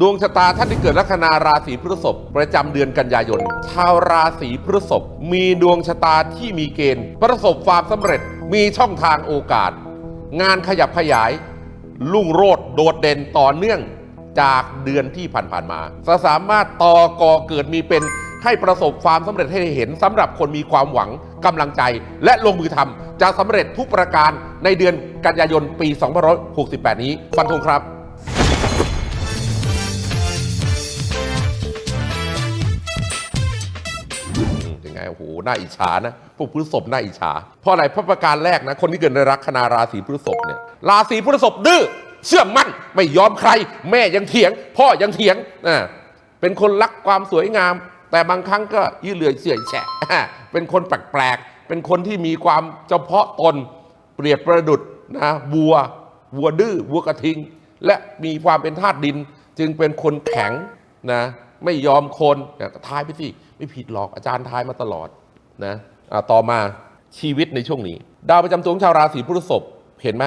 ดวงชะตาท่านที่เกิดลัคนาราศีพฤษภประจำเดือนกันยายน ชาวราศีพฤษภมีดวงชะตาที่มีเกณฑ์ ประสบความสำเร็จมีช่องทางโอกาส งานขยับขยาย ลุ่งโรดโดดเด่นต่อเนื่องจากเดือนที่ผ่านๆมาจะสามารถต่อกอเกิดมีเป็นให้ประสบความสำเร็จให้เห็นสำหรับคนมีความหวังกำลังใจ และลงมือทำจะสำเร็จทุกประการในเดือนกันยายนปี 2568 นี้ฟันธงครับ ไงโอ้โหน่าอิจฉานะพวกพฤษภน่าอิจฉาเพราะอะไรเพราะประการแรกนะคนที่เกิดในลัคนาราศีพฤษภเนี่ยราศีพฤษภดื้อเชื่อมั่นไม่ยอมใคร แม่ยังเถียง พ่อยังเถียงอ่าเป็นคนรักความสวยงาม แต่บางครั้งก็ยืดเลื่อยเสื่อยแฉะเป็นคนแปลกๆเป็นคนที่มีความเฉพาะตนเปรียบประดุดนะวัววัวดื้อวัวกระทิง และมีความเป็นธาตุดิน จึงเป็นคนแข็งนะ ไม่ยอมคนแต่ทายไปสิไม่ผิดหรอกอาจารย์ทายมาตลอดนะะต่อมาชีวิตในช่วงนี้ ดาวประจำตัวของชาวราศีพฤษภเห็นไหม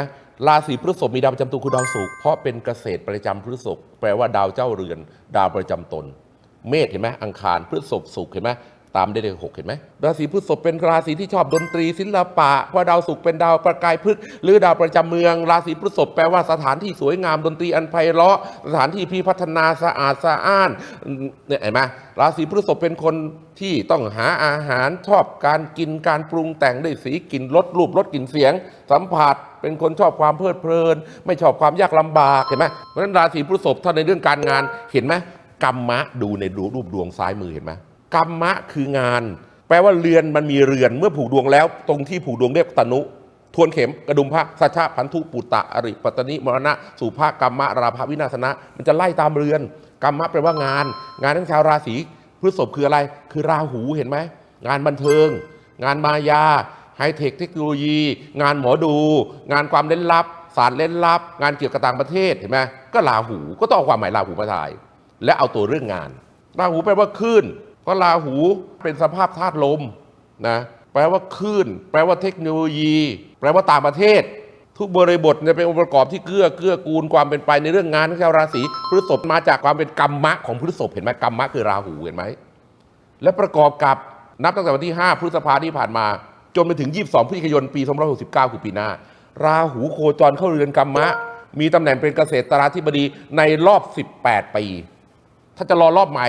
ราศีพฤษภมีดาวประจำตัวคือดาวศุกร์เพราะเป็นเกษตรประจำพฤษภแปลว่าดาวเจ้าเรือน ดาวประจำตน เมษเห็นไหมอังคารพฤษภศุกร์เห็นไหม ตามได้เลขหกเห็นไหมราศีพฤษภเป็นราศีที่ชอบดนตรีศิลปะเพราะดาวศุกร์เป็นดาวประกายพฤกษ์หรือดาวประจำเมือง ราศีพฤษภแปลว่าสถานที่สวยงามดนตรีอันไพเราะ สถานที่พิพัฒนาสะอาดสะอ้านเนี่ยเห็นไหมราศีพฤษภเป็นคนที่ต้องหาอาหารชอบการกินการปรุงแต่งด้วยสีกลิ่นรสรูปรสกลิ่นเสียง สัมผัสเป็นคนชอบความเพลิดเพลิน ไม่ชอบความยากลำบากเห็นไหมเพราะฉะนั้นราศีพฤษภถ้าในเรื่องการงานเห็นไหมกรรมะดูในรูปดวงซ้ายมือเห็นไหม กรรมะคืองาน แปลว่าเรือนมันมีเรือนเมื่อผูกดวงแล้ว ตรงที่ผูกดวงเรียกตนุทวนเข็มกระดุมพระสัชชาพันธุปุตตะอริปัตตนิมรณะสุภากรรมะราภวินาศนะ มันจะไล่ตามเรือน กรรมะแปลว่างาน งานทั้งชาวราศีพฤษภคืออะไร คือราหูเห็นไหมงานบันเทิง งานมายาไฮเทคเทคโนโลยี งานหมอดู งานความเล่นลับศาสตร์เล่นลับ งานเกี่ยวกับต่างประเทศเห็นไหมก็ราหูก็ต้องเอาความหมายราหูมาถ่าย และเอาตัวเรื่องงานราหูแปลว่าคลื่น เพราะราหูเป็นสภาพธาตุลมนะแปลว่าคลื่น แปลว่าเทคโนโลยี แปลว่าต่างประเทศ ทุกบริบทเนี่ยเป็นองค์ประกอบที่เกื้อเกื้อกูลความเป็นไปในเรื่องงานของชาวราศีพฤษภมาจากความเป็นกรรมะของพฤษภเห็นไหมกรรมะคือราหูเห็นไหมและประกอบกับนับตั้งแต่วันที่ 5 พฤษภาที่ผ่านมา จนไปถึง 22 พฤศจิกายนปี 2569 คือปีหน้า ราหูโคจรเข้าเรือนกรรมะ มีตำแหน่งเป็นเกษตราธิบดีในรอบ 18 ปี ถ้าจะรอรอบใหม่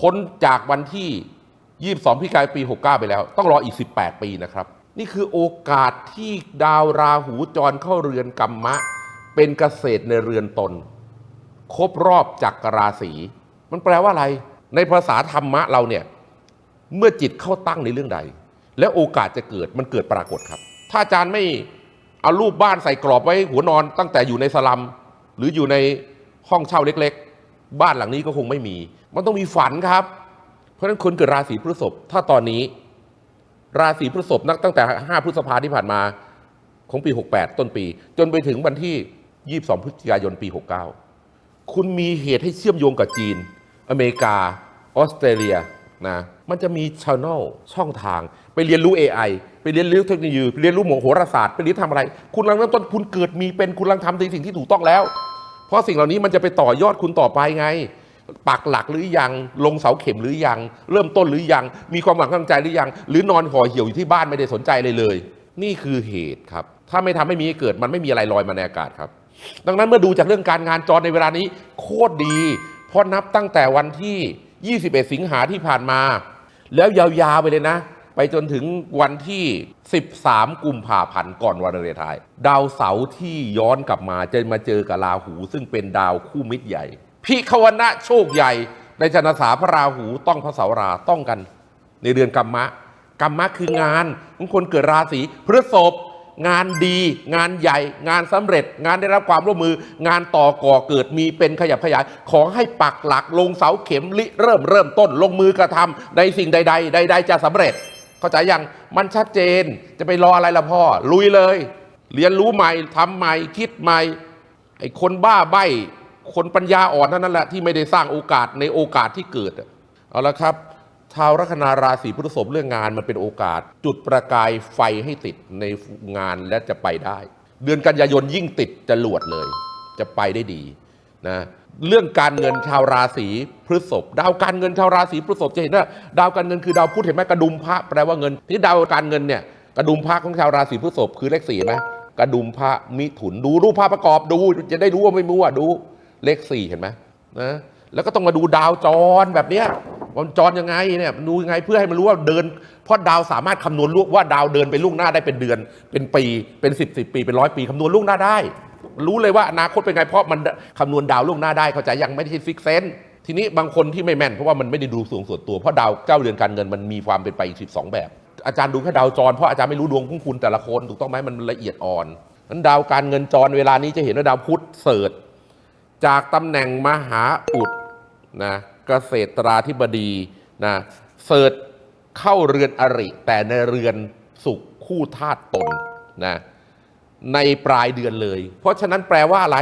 พ้นจากวันที่ 22 พิกายปี 69 ไปแล้ว ต้องรออีก 18 ปีนะครับ นี่คือโอกาสที่ดาวราหูจรเข้าเรือนกรรมะ เป็นเกษตรในเรือนตน ครบรอบจักรราศี มันแปลว่าอะไร ในภาษาธรรมะเราเนี่ย เมื่อจิตเข้าตั้งในเรื่องใด แล้วโอกาสจะเกิดมันเกิดปรากฏครับ ถ้าอาจารย์ไม่เอารูปบ้านใส่กรอบไว้หัวนอนตั้งแต่อยู่ในสลัม หรืออยู่ในห้องเช่าเล็ก ๆ บ้านหลังนี้ก็คงไม่มี มันต้องมีฝันครับ เพราะฉะนั้นคนเกิดราศีพฤษภถ้าตอนนี้ ราศีพฤษภนักตั้งแต่ 5 พฤษภาที่ผ่านมาของปี 68 ต้นปี จนไปถึงวันที่ 22 พฤศจิกายนปี 69 คุณมีเหตุให้เชื่อมโยงกับจีน อเมริกา ออสเตรเลียนะมันจะมีช anel ช่องทาง ไปเรียนรู้ AI ไปเรียนรู้เทคโนโลยีไปเรียนรู้หมโหราศาสตร์ไปเรียนทำอะไร คุณกำลังเริ่มต้นคุณเกิดมีเป็นคุณกำลังทำในสิ่งที่ถูกต้องแล้ว เพราะสิ่งเหล่านี้มันจะไปต่อยอดคุณต่อไปไง ปักหลักหรือยัง ลงเสาเข็มหรือยัง เริ่มต้นหรือยัง มีความหวังกำลังใจหรือยัง หรือนอนห่อเหี่ยวอยู่ที่บ้านไม่ได้สนใจเลยเลย นี่คือเหตุครับ ถ้าไม่ทำให้มีเกิดมันไม่มีอะไรลอยมาในอากาศครับ ดังนั้นเมื่อดูจากเรื่องการงานจรในเวลานี้ โคตรดี เพราะนับตั้งแต่วันที่ 21 สิงหาที่ผ่านมา แล้วยาวๆไปเลยนะ ไปจนถึงวันที่ 13 กุมภาพันธ์ก่อนวันเลนไทน์ดาวเสาร์ที่ย้อนกลับมาจะมาเจอกับราหู ซึ่งเป็นดาวคู่มิตรใหญ่ พิควนะโชคใหญ่ ในชนสาพระราหูต้องพระเสาราต้องกัน ในเดือนกรรมะกรรมะคืองานของคนเกิดราศีพฤษภงานดี งานใหญ่ งานสำเร็จ งานได้รับความร่วมมือ งานต่อก่อเกิดมีเป็นขยับขยาย ขอให้ปักหลักลงเสาเข็มลิเริ่มเริ่มต้น ลงมือกระทำในสิ่งใด ๆ ใด ๆ จะสำเร็จ เข้าใจยังมันชัดเจนจะไปรออะไรล่ะพ่อ ลุยเลย เรียนรู้ใหม่ทำใหม่คิดใหม่ไอ้คนบ้าใบ คนปัญญาอ่อนเท่านั้นแหละที่ไม่ได้สร้างโอกาสในโอกาสที่เกิดเอาละครับชาวลัคนาราศีพฤษภเรื่องงานมันเป็นโอกาส จุดประกายไฟให้ติดในงานและจะไปได้ เดือนกันยายนยิ่งติดจะหลวดเลย จะไปได้ดีนะเรื่องการเงินชาวราศีพฤษภดาวการเงินชาวราศีพฤษภจะเห็นว่าดาวการเงินคือดาวพุธเห็นไหมกระดุมพระแปลว่าเงินที่ดาวการเงินเนี่ยกระดุมพระของชาวราศีพฤษภคือเลขสี่ไหมกระดุมพระมิถุนดูรูปภาพประกอบดู จะได้รู้ว่าไม่มั่วดู เลขสี่เห็นไหมนะแล้วก็ต้องมาดูดาวจรแบบเนี้ยมันจรยังไงเนี่ยดูยังไงเพื่อให้มันรู้ว่าเดิน เพราะดาวสามารถคำนวณล่วงว่าดาวเดินไปล่วงหน้าได้เป็นเดือน เป็นปีเป็นสิบสิบปีเป็นร้อยปีคำนวณล่วงหน้าได้ รู้เลยว่าอนาคตเป็นไงเพราะมันคำนวณดาวล่วงหน้าได้เข้าใจยังไม่ได้ฟิกเซนทีนี้บางคนที่ไม่แม่นเพราะว่ามันไม่ได้ดูสูงส่วนตัวเพราะดาวเจ้าเรือนการเงินมันมีความเป็นไปอีกสิบสองแบบ อาจารย์ดูแค่ดาวจรเพราะอาจารย์ไม่รู้ดวงของคุณแต่ละคนถูกต้องไหมมันละเอียดอ่อนนั้นดาวการเงินจรเวลานี้จะเห็นว่าดาวพุธเสิร์ช จากตำแหน่งมหาอุดนะเกษตราธิบดีนะเสิร์ชเข้าเรือนอริ แต่ในเรือนสุขคู่ธาตุตนนะในปลายเดือนเลย เพราะฉะนั้นแปลว่าอะไร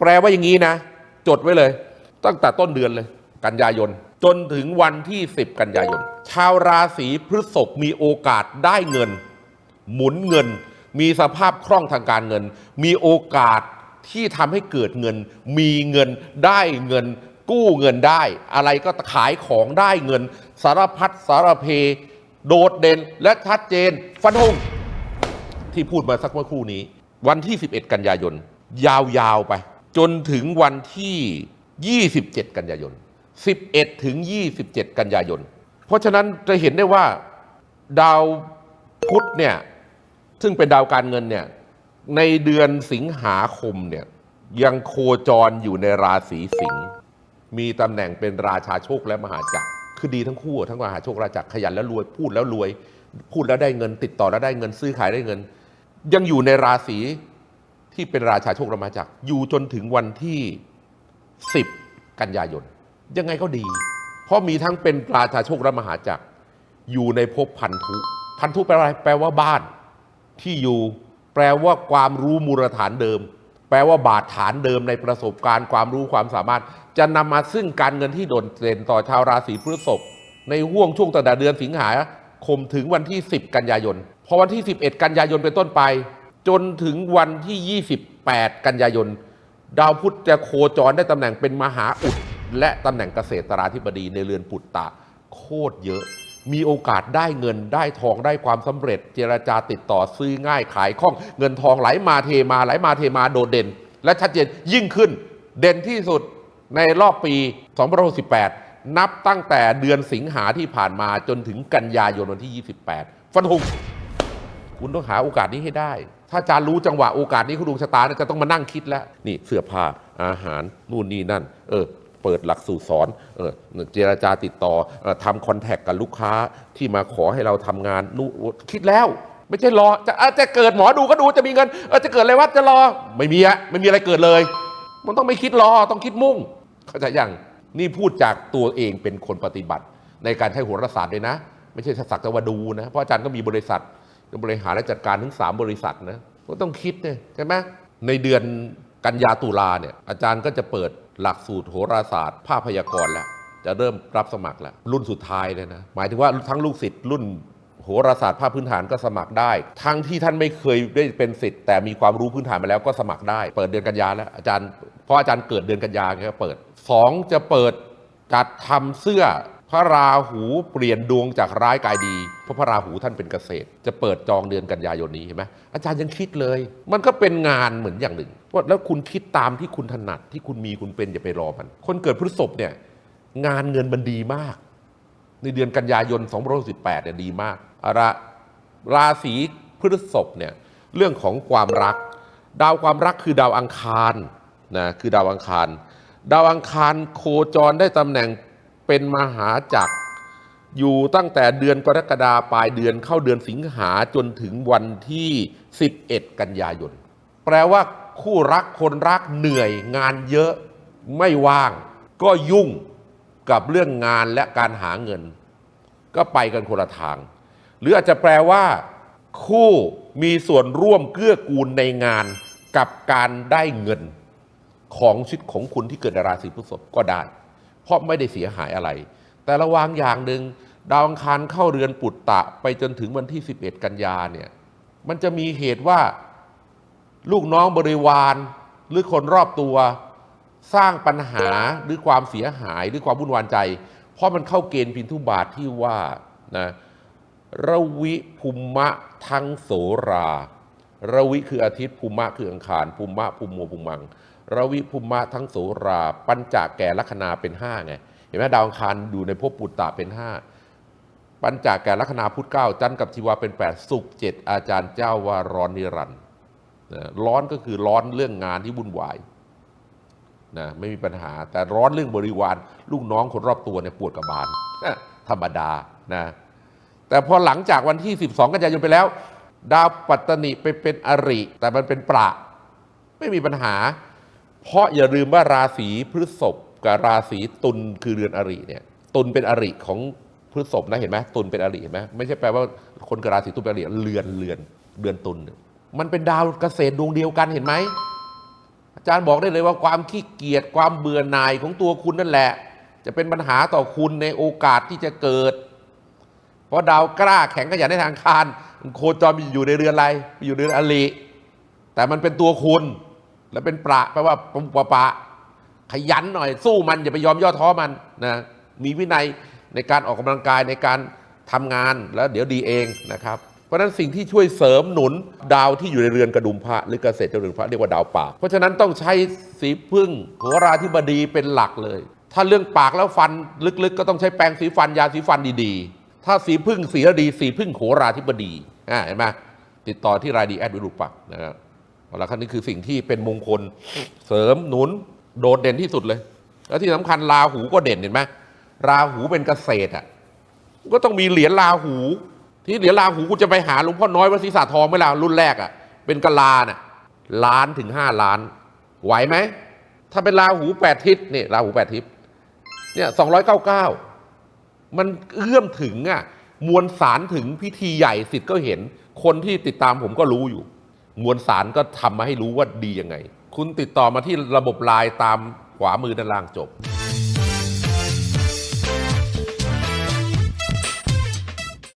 แปลว่าอย่างนี้นะ จดไว้เลย ตั้งแต่ต้นเดือนเลย กันยายน จนถึงวันที่ 10 กันยายน ชาวราศีพฤษภมีโอกาสได้เงิน หมุนเงิน มีสภาพคล่องทางการเงิน มีโอกาส ที่ทำให้เกิดเงิน มีเงินได้เงิน กู้เงินได้ อะไรก็ขายของได้เงิน สารพัดสารเพ โดดเด่นและชัดเจน ฟันธงที่พูดมาสักเมื่อครู่นี้ วันที่ 11 กันยายน ยาวๆไป จนถึงวันที่ 27 กันยายน 11 ถึง 27 กันยายน เพราะฉะนั้นจะเห็นได้ว่าดาวพุธเนี่ยซึ่งเป็นดาวการเงินเนี่ย ในเดือนสิงหาคมเนี่ยยังโคจรอยู่ในราศีสิงห์มีตำแหน่งเป็นราชาโชคและมหาจักรคือดีทั้งคู่ทั้งมหาโชคราชจักรขยันแล้วรวยพูดแล้วรวย พูดแล้วได้เงินติดต่อแล้วได้เงินซื้อขายได้เงิน ยังอยู่ในราศีที่เป็นราชาโชคและมหาจักรอยู่จนถึงวันที่ 10 กันยายน ยังไงก็ดี เพราะมีทั้งเป็นราชาโชคและมหาจักรอยู่ในภพพันธุ พันธุแปลว่าอะไรแปลว่าบ้านที่อยู่ แปลว่าความรู้มูลฐานเดิม แปลว่าบาดฐานเดิมในประสบการณ์ความรู้ความสามารถ จะนำมาซึ่งการเงินที่โดดเด่นต่อชาวราศีพฤษภในห่วงช่วงตั้งแต่เดือนสิงหาคมถึงวันที่ 10 กันยายน พอวันที่ 11 กันยายนเป็นต้นไป จนถึงวันที่ 28 กันยายน ดาวพุธจะโคจรได้ตำแหน่งเป็นมหาอุด และตำแหน่งเกษตราธิบดีในเรือนปุตตะ โคตรเยอะ มีโอกาสได้เงินได้ทองได้ความสำเร็จ เจรจาติดต่อซื้อง่ายขายคล่องเงินทองไหลมาเทมาไหลมาเทมาโดดเด่น และชัดเจนยิ่งขึ้น เด่นที่สุดในรอบปี 2568 นับตั้งแต่เดือนสิงหาที่ผ่านมาจนถึงกันยายนวันที่ 28 ฟันธงคุณต้องหาโอกาสนี้ให้ได้ ถ้าอาจารย์รู้จังหวะโอกาสนี้คุณดวงชะตาจะต้องมานั่งคิดแล้ว นี่เสื้อผ้าอาหารนู่นนี่นั่น เออ เปิดหลักสูตรสอนเออเจรจาติดต่อออทำคอนแทคกับลูกค้าที่มาขอให้เราทำงานนู่คิดแล้ว ไม่ใช่รอจะอจะเกิดหมอดูก็ดูจะมีเงินจะเกิดอะไรวะจะรอไม่มีอะไม่มีอะไรเกิดเลย มันต้องไม่คิดรอต้องคิดมุ่ง เข้าใจยังนี่พูดจากตัวเองเป็นคนปฏิบัติ ในการใช้โหราศาสตร์ด้วยนะ ไม่ใช่สักแต่ว่าดูนะเพราะอาจารย์ก็มีบริษัทบริหารและจัดการถึง 3 บริษัทนะก็ต้องคิดเนี่ยใช่ไหมในเดือนกันยาตุลาเนี่ยอาจารย์ก็จะเปิด หลักสูตรโหราศาสตร์ภาพพยากรณ์แล้วจะเริ่มรับสมัครแล้วรุ่นสุดท้ายเลยนะหมายถึงว่าทั้งลูกศิษย์รุ่นโหราศาสตร์ภาพพื้นฐานก็สมัครได้ ทั้งที่ท่านไม่เคยได้เป็นศิษย์แต่มีความรู้พื้นฐานมาแล้วก็สมัครได้ เปิดเดือนกันยาแล้วอาจารย์เพราะอาจารย์เกิดเดือนกันยาไงก็เปิดสองจะเปิดจัดทำเสื้อพระราหูเปลี่ยนดวงจากร้ายกลายดี เพราะพระราหูท่านเป็นเกษตร จะเปิดจองเดือนกันยายนนี้เห็นไหมอาจารย์ยังคิดเลย มันก็เป็นงานเหมือนอย่างหนึ่ง ว่าแล้วคุณคิดตามที่คุณถนัดที่คุณมีคุณเป็นอย่าไปรอมัน คนเกิดพฤษภเนี่ยงานเงินมันดีมาก ในเดือนกันยายน2518เนี่ยดีมากอะระราศีพฤษภเนี่ยเรื่องของความรัก ดาวความรักคือดาวอังคารนะคือดาวอังคาร ดาวอังคารโคจรได้ตำแหน่งเป็นมหาจักรอยู่ตั้งแต่เดือนกรกฎาปลายเดือนเข้าเดือนสิงหาจนถึงวันที่ 11 กันยายน แปลว่า คู่รักคนรักเหนื่อยงานเยอะไม่ว่าง ก็ยุ่งกับเรื่องงานและการหาเงิน ก็ไปกันคนละทาง หรืออาจจะแปลว่า คู่มีส่วนร่วมเกื้อกูลในงานกับการได้เงินของชีวิตของคุณที่เกิดในราศีพฤษภก็ได้ เพราะไม่ได้เสียหายอะไร แต่ระวังอย่างหนึ่งดาวอังคารเข้าเรือนปุตตะ ไปจนถึงวันที่ 11 กันยาเนี่ยมันจะมีเหตุว่า ลูกน้องบริวารหรือคนรอบตัว สร้างปัญหาหรือความเสียหายหรือความวุ่นวายใจ เพราะมันเข้าเกณฑ์พินทุบาทที่ว่านะระวิภูมะทั้งโสราระวิคืออาทิตย์ภูมะคืออังคารภูมะภูมโมภูมังระวิภูมะทั้งโสราปัญจแก่ลัคนาเป็นห้าไงเห็นไหมดาวอังคารอยู่ในภพปุตตะเป็นห้าปัญจแก่ลัคนาพุทธเก้าจันทร์กับชีวาเป็นแปดสุขเจ็ดอาจารย์เจ้าว่าร้อนนิรันดร์ นะร้อนก็คือร้อนเรื่องงานที่วุ่นวายนะไม่มีปัญหา แต่ร้อนเรื่องบริวารลูกน้องคนรอบตัวเนี่ยปวดกระบาลธรรมดานะแต่พอหลังจากวันที่ 12 กันยายนไปแล้ว ดาวปัตตนิไปเป็นอริ แต่มันเป็นประไม่มีปัญหา เพราะอย่าลืมว่าราศีพฤษภกับราศีตุลคือเรือนอริเนี่ยตุลเป็นอริของพฤษภนะเห็นไหมตุลเป็นอริเห็นไหมไม่ใช่แปลว่าคนกับราศีตุลเป็นอริเรือนเรือนเรือนตุลเนี่ย มันเป็นดาวเกษตรดวงเดียวกันเห็นไหมอาจารย์บอกได้เลยว่าความขี้เกียจความเบื่อหน่ายของตัวคุณนั่นแหละ จะเป็นปัญหาต่อคุณในโอกาสที่จะเกิด เพราะดาวกล้าแข็งขยันในทางคารโคจรอยู่ในเรือนอะไรอยู่ในเรือนอลิแต่มันเป็นตัวคุณ แล้วเป็นประแปลว่าปปะปะ ขยันหน่อยสู้มันอย่าไปยอมย่อท้อมันนะมีวินัยในการออกกำลังกายในการทำงานแล้วเดี๋ยวดีเองนะครับ เพราะฉะนั้นสิ่งที่ช่วยเสริมหนุนดาวที่อยู่ในเรือนกระดุมพระหรือเกษตรเจริญพระเรียกว่าดาวปาก เพราะฉะนั้นต้องใช้สีพึ่งโหราธิบดีเป็นหลักเลย ถ้าเรื่องปากแล้วฟันลึกๆ ก็ต้องใช้แปรงสีฟันยาสีฟันดีๆ ถ้าสีพึ่งสีดีสีพึ่งโหราธิบดีอ่าเห็นไหมติดต่อที่รายดีแอดวิรูปักนะครับเอาละครับนี่คือสิ่งที่เป็นมงคลเสริมหนุนโดดเด่นที่สุดเลย แล้วที่สำคัญราหูก็เด่นเห็นไหมราหูเป็นเกษตรอะก็ต้องมีเหรียญลาหู ที่เหรียญลาหูกูจะไปหาหลวงพ่อน้อยวัดศรีสาทองไหมล่ะรุ่นแรกอะ่ะ เป็นกะลาน่ะล้านถึงห้าล้าน ไหวไหม ถ้าเป็นลาหูแปดทิศนี่ลาหูแปดทิศเนี่ยสองร้อยเก้าเก้ามันเอื้อมถึงอะ่ะมวลสารถึงพิธีใหญ่สิทธิ์ก็เห็น คนที่ติดตามผมก็รู้อยู่ มวลสารก็ทำมาให้รู้ว่าดียังไง คุณติดต่อมาที่ระบบไลน์ตามขวามือด้านล่างจบ